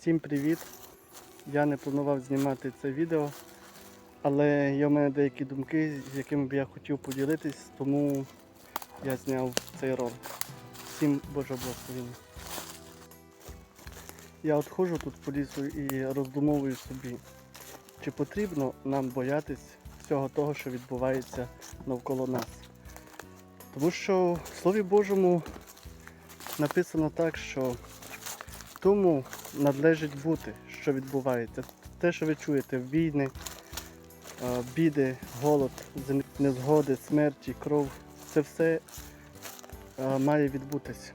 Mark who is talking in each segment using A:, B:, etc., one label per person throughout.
A: Всім привіт! Я не планував знімати це відео, але є в мене деякі думки, з якими б я хотів поділитись, тому я зняв цей ролик. Всім Божого благословення. Я от ходжу тут по лісу і роздумовую собі, чи потрібно нам боятись всього того, що відбувається навколо нас. Тому що в Слові Божому написано так, що тому надлежить бути, що відбувається. Те, що ви чуєте, війни, е, біди, голод, незгоди, смерті, кров, це все е, має відбутися.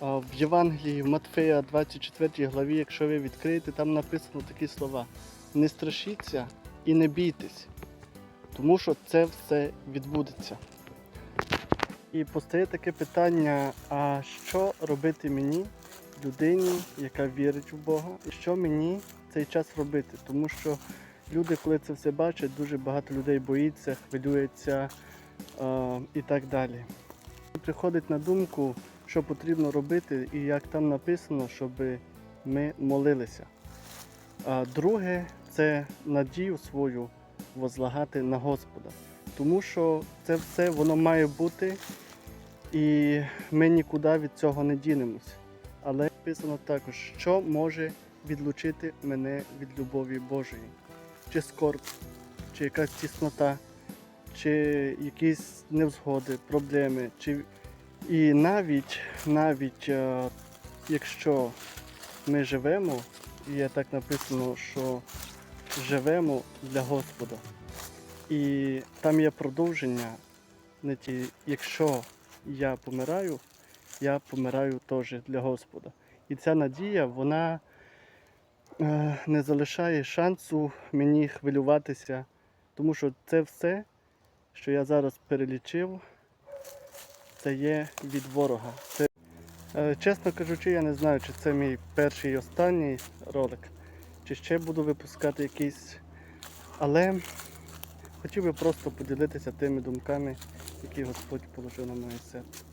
A: В Євангелії в Матфея 24 главі, якщо ви відкриєте, там написано такі слова: не страшіться і не бійтесь, тому що це все відбудеться. І постає таке питання: а що робити мені, людині, яка вірить в Бога, і що мені цей час робити? Тому що люди, коли це все бачать, дуже багато людей боїться, хвилюється е, і так далі. Приходить на думку, що потрібно робити, і як там написано, щоб ми молилися. А друге це надію свою возлагати на Господа. Тому що це все воно має бути, і ми нікуди від цього не дінемось. Але написано також, що може відлучити мене від любові Божої, чи скорб, чи якась тіснота, чи якісь невзгоди, проблеми, чи і навіть, навіть е, якщо ми живемо, і так написано, що живемо для Господа. І там є продовження, якщо я помираю, я помираю теж для Господа. І ця надія, вона е, не залишає шансу мені хвилюватися, тому що це все, що я зараз перелічив, це є від ворога. Це, е, чесно кажучи, я не знаю, чи це мій перший і останній ролик, чи ще буду випускати якийсь. Але хотів би просто поділитися тими думками, які Господь положив на моє серце.